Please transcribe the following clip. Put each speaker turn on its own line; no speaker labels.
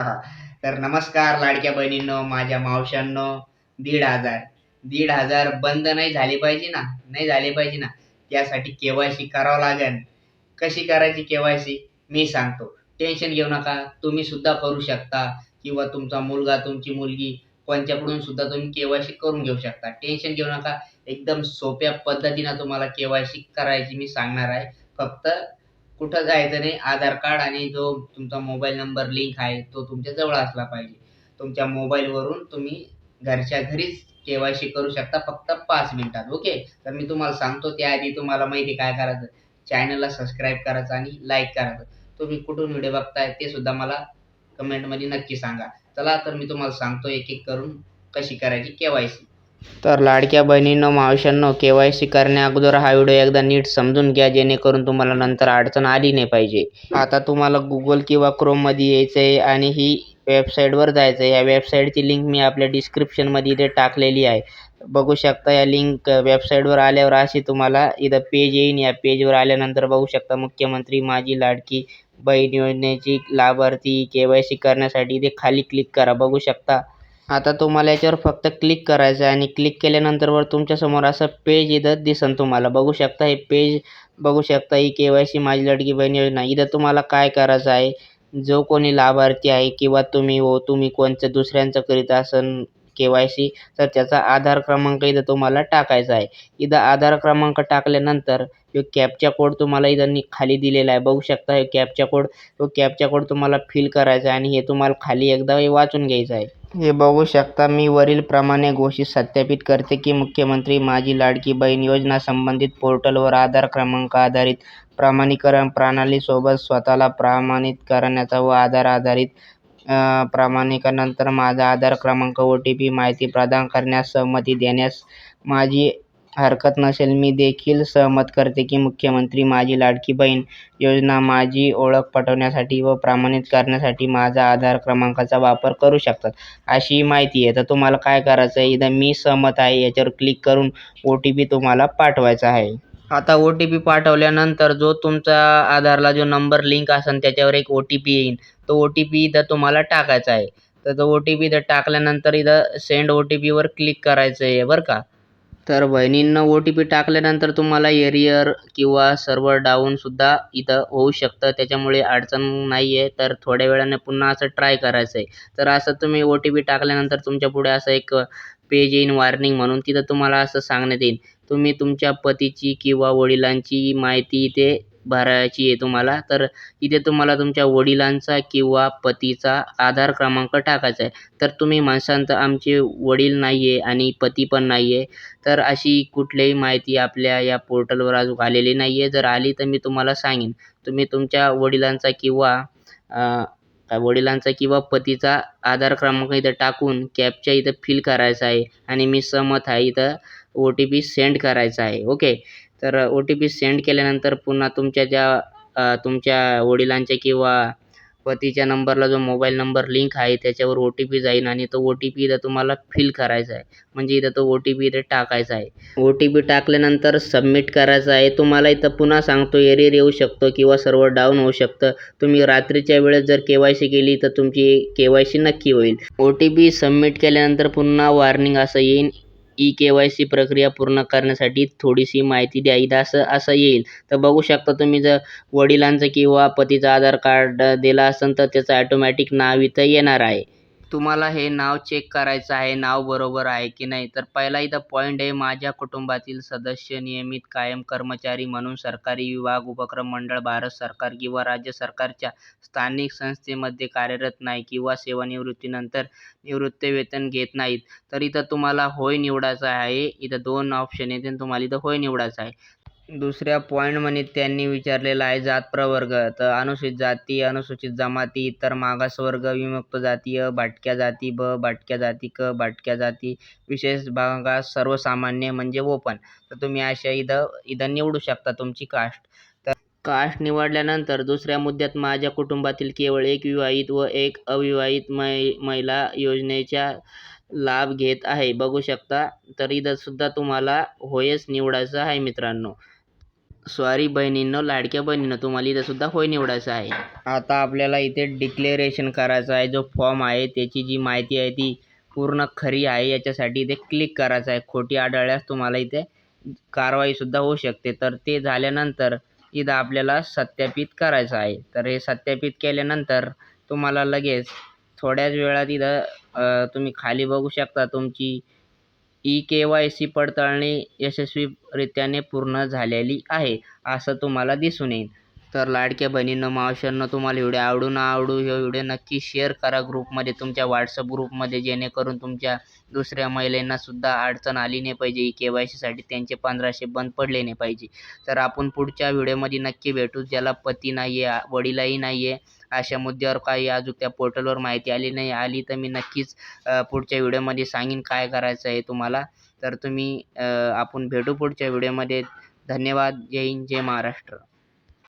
तर नमस्कार लाडक्या बहिणींनो माझ्या मावशांनो दीड हजार. दीड हजार बंद नाही झाले पाहिजे ना? नाही झाले पाहिजे ना? त्यासाठी केवायसी करावं लागेल. कशी करायची केवायसी? मी सांगतो. टेन्शन घेऊ नका. तुम्ही सुद्धा करू शकता. किंवा तुमचा मुलगा तुमची मुलगी कोणच्याकडून सुद्धा तुम्ही केवायसी करून घेऊ शकता. टेन्शन घेऊ नका. एकदम सोप्या पद्धतीनं तुम्हाला केवायसी करायची मी सांगणार आहे. फक्त कुठं जायचं नाही? आधार कार्ड आणि जो तुमचा मोबाईल नंबर लिंक आहे तो तुमच्या जवळ असला पाहिजे. तुमच्या मोबाईलवरून तुम्ही घरच्या घरीच केवायसी करू शकता फक्त पाच मिनिटात. ओके? तर मी तुम्हाला सांगतो त्याआधी तुम्हाला माहिती काय करायचं. चॅनलला सबस्क्राईब करायचं आणि लाईक करायचं. तुम्ही कुठून व्हिडिओ बघताय ते सुद्धा मला कमेंटमध्ये नक्की सांगा. चला तर मी तुम्हाला सांगतो एक एक करून कशी करायची केवायसी तर लाडक्या बहिणींनो मावशांनो के वाय सी करण्या अगोदर हा व्हिडिओ एकदा नीट समजून घ्या जेणेकरून तुम्हाला नंतर अडचण आली नाही पाहिजे. आता तुम्हाला गुगल किंवा क्रोममध्ये यायचं आहे आणि ही वेबसाईटवर जायचं आहे या वेबसाईटची लिंक मी आपल्या डिस्क्रिप्शनमध्ये इथे टाकलेली आहे. बघू शकता या लिंक वेबसाईटवर आल्यावर अशी तुम्हाला इथं पेज येईन. या पेजवर आल्यानंतर बघू शकता मुख्यमंत्री माझी लाडकी बहीण योजनेची लाभार्थी के वाय सी करण्यासाठी इथे खाली क्लिक करा. बघू शकता आता तुम्हाला याच्यावर फक्त क्लिक करायचं आहे आणि क्लिक केल्यानंतरवर तुमच्यासमोर असं पेज इथं दिसन तुम्हाला. बघू शकता हे पेज बघू शकता ही के वाय सी माझी लडकी बहीण योजना. इथं तुम्हाला काय करायचं आहे? जो कोणी लाभार्थी आहे किंवा तुम्ही हो तुम्ही कोणतं दुसऱ्यांचं करीत असन के वाय सी तर त्याचा आधार क्रमांक इथं तुम्हाला टाकायचा आहे. इथं आधार क्रमांक टाकल्यानंतर जो कॅपचा कोड तुम्हाला इथं खाली दिलेला आहे. बघू शकता हे कॅपचा कोड तो कॅपचा कोड तुम्हाला फिल करायचा आहे आणि हे तुम्हाला खाली एकदा वाचून घ्यायचं आहे. हे बघू शकता मी वरील प्रमाणे घोषित सत्यापित करते की मुख्यमंत्री माझी लाडकी बहीण योजना संबंधित पोर्टलवर आधार क्रमांक आधारित प्रमाणीकरण प्रणालीसोबत स्वतःला प्रमाणित करण्याचा व आधार आधारित प्रमाणीकरणानंतर माझा आधार क्रमांक ओ टी पी माहिती प्रदान करण्यास सहमती देण्यास माझी हरकत नसेल मी देखील सहमत करते की मुख्यमंत्री माझी लाडकी बहीण योजना माझी ओळख पटवण्यासाठी व प्रमाणित करण्यासाठी माझा आधार क्रमांकाचा वापर करू शकतात अशी माहिती आहे. तर तुम्हाला काय करायचं आहे? इथं मी सहमत आहे. याच्यावर क्लिक करून ओ टी पी तुम्हाला पाठवायचा आहे. आता ओ टी पी पाठवल्यानंतर जो तुमचा आधारला जो नंबर लिंक असेल त्याच्यावर एक ओ टी पी येईल तो ओ टी पी इथं तुम्हाला टाकायचा आहे. तर तो ओ टी पी इथं टाकल्यानंतर इथं सेंड ओ टी पीवर क्लिक करायचं आहे बरं का? तर बहिणींना ओ टी पी टाकल्यानंतर तुम्हाला एरियर किंवा सर्व्हर डाऊनसुद्धा इथं होऊ शकतं. त्याच्यामुळे अडचण नाही आहे तर थोड्या वेळाने पुन्हा असं ट्राय करायचं आहे तर असं तुम्ही ओ टी पी टाकल्यानंतर तुमच्यापुढे असं एक पेज येईन वॉर्निंग म्हणून. तिथं तुम्हाला असं सांगण्यात येईल तुम्ही तुमच्या पतीची किंवा वडिलांची माहिती इथे भरायची आहे तुम्हाला. तर इथे तुम्हाला तुमच्या वडिलांचा किंवा पतीचा आधार क्रमांक टाकायचा आहे. तर तुम्ही म्हणसान तर आमचे वडील नाही आहे आणि पती पण नाही आहे तर अशी कुठलीही माहिती आपल्या या पोर्टलवर अजून आलेली नाही आहे जर आली तर मी तुम्हाला सांगेन. तुम्ही तुमच्या वडिलांचा किंवा वडिलांचा किंवा पतीचा आधार क्रमांक इथं टाकून कॅपच्या इथं फिल करायचा आहे. आणि मी सहमत आहे. इथं ओ टी पी सेंड करायचा आहे. ओके? तर ओ टी पी सेंड केल्यानंतर पुन्हा तुमच्या ज्या तुमच्या वडिलांच्या किंवा पतीच्या नंबरला जो मोबाईल नंबर लिंक आहे त्याच्यावर ओ टी पी जाईल आणि तो ओ टी पी इथं तुम्हाला फिल करायचा आहे. म्हणजे इथं तो ओ टी पी इथे टाकायचा आहे. ओ टी पी टाकल्यानंतर सबमिट करायचा आहे. तुम्हाला इथं पुन्हा सांगतो एरियर येऊ शकतो किंवा सर्व डाऊन होऊ शकतं. तुम्ही रात्रीच्या वेळेस जर के वाय सी केली तर तुमची के वाय सी नक्की होईल. ओ टी पी सबमिट केल्यानंतर पुन्हा वॉर्निंग असं येईल ई के वाय सी प्रक्रिया पूर्ण करण्यासाठी थोडीशी माहिती द्या असं असं येईल. तर बघू शकता तुम्ही जर वडिलांचं किंवा पतीचं आधार कार्ड दिलं असेल तर त्याचं ॲटोमॅटिक नाव इथं येणार आहे. तुम्हाला हे नाव चेक करायचं आहे नाव बरोबर आहे की नाही? तर पहिला इथं पॉईंट आहे माझ्या कुटुंबातील सदस्य नियमित कायम कर्मचारी म्हणून सरकारी विभाग उपक्रम मंडळ भारत सरकार किंवा राज्य सरकारच्या स्थानिक संस्थेमध्ये कार्यरत नाही किंवा सेवानिवृत्तीनंतर निवृत्तीवेतन घेत नाहीत. तर इथं तुम्हाला होय निवडायचं आहे. इथं दोन ऑप्शन आहेत आणि तुम्हाला इथं होय निवडायचं आहे. दुसऱ्या पॉईंटमध्ये त्यांनी विचारलेलं आहे जात प्रवर्ग. तर अनुसूचित जाती अनुसूचित जमाती इतर मागासवर्ग विमुक्त जाती भाटक्या जाती ब भाटक्या जाती क भाटक्या जाती विशेष भागास सर्वसामान्य म्हणजे ओपन. तर तुम्ही अशा इथं इथं निवडू शकता तुमची कास्ट तर कास्ट निवडल्यानंतर दुसऱ्या मुद्द्यात माझ्या कुटुंबातील केवळ एक विवाहित व एक अविवाहित मै महिला योजनेच्या लाभ घेत आहे. बघू शकता तर इथं सुद्धा तुम्हाला होयच निवडायचं आहे मित्रांनो. सॉरी बहिणींनो लाडक्या बहिणींनो तुम्हाला इथं सुद्धा होय निवडायचं आहे. आता आपल्याला इथे डिक्लेरेशन करायचं आहे. जो फॉर्म आहे त्याची जी माहिती आहे ती पूर्ण खरी आहे. याच्यासाठी इथे क्लिक करायचं आहे. खोटी आढळल्यास तुम्हाला इथे कारवाईसुद्धा होऊ शकते. तर ते झाल्यानंतर इथं आपल्याला सत्यापित करायचं आहे. तर हे सत्यापित केल्यानंतर तुम्हाला लगेच थोड्याच वेळात इथं तुम्ही खाली बघू शकता तुमची ई के वाय सी पडताळणी यशस्वीरित्याने पूर्ण झालेली आहे असं तुम्हाला दिसून येईल. तर लाडक्या बहिणींनो मावशांनो तुम्हाला व्हिडिओ आवडू ना आवडू हे व्हिडिओ नक्की शेअर करा ग्रुपमध्ये तुमच्या व्हॉट्सअप ग्रुपमध्ये जेणेकरून तुमच्या दुसऱ्या महिलांना सुद्धा अडचण आली नाही पाहिजे. ई के वाय सीसाठी त्यांचे पंधराशे बंद पडले नाही पाहिजे. तर आपण पुढच्या व्हिडिओमध्ये नक्की भेटू. ज्याला पती नाही आहे वडीलही नाही आहे अशा मुद्द्यावर काही अजून त्या पोर्टलवर माहिती आली नाही आली तर मी नक्कीच पुढच्या व्हिडिओमध्ये सांगेन काय करायचं आहे तुम्हाला. तर तुम्ही आपण भेटू पुढच्या व्हिडिओमध्ये धन्यवाद. जय हिंद जय महाराष्ट्र.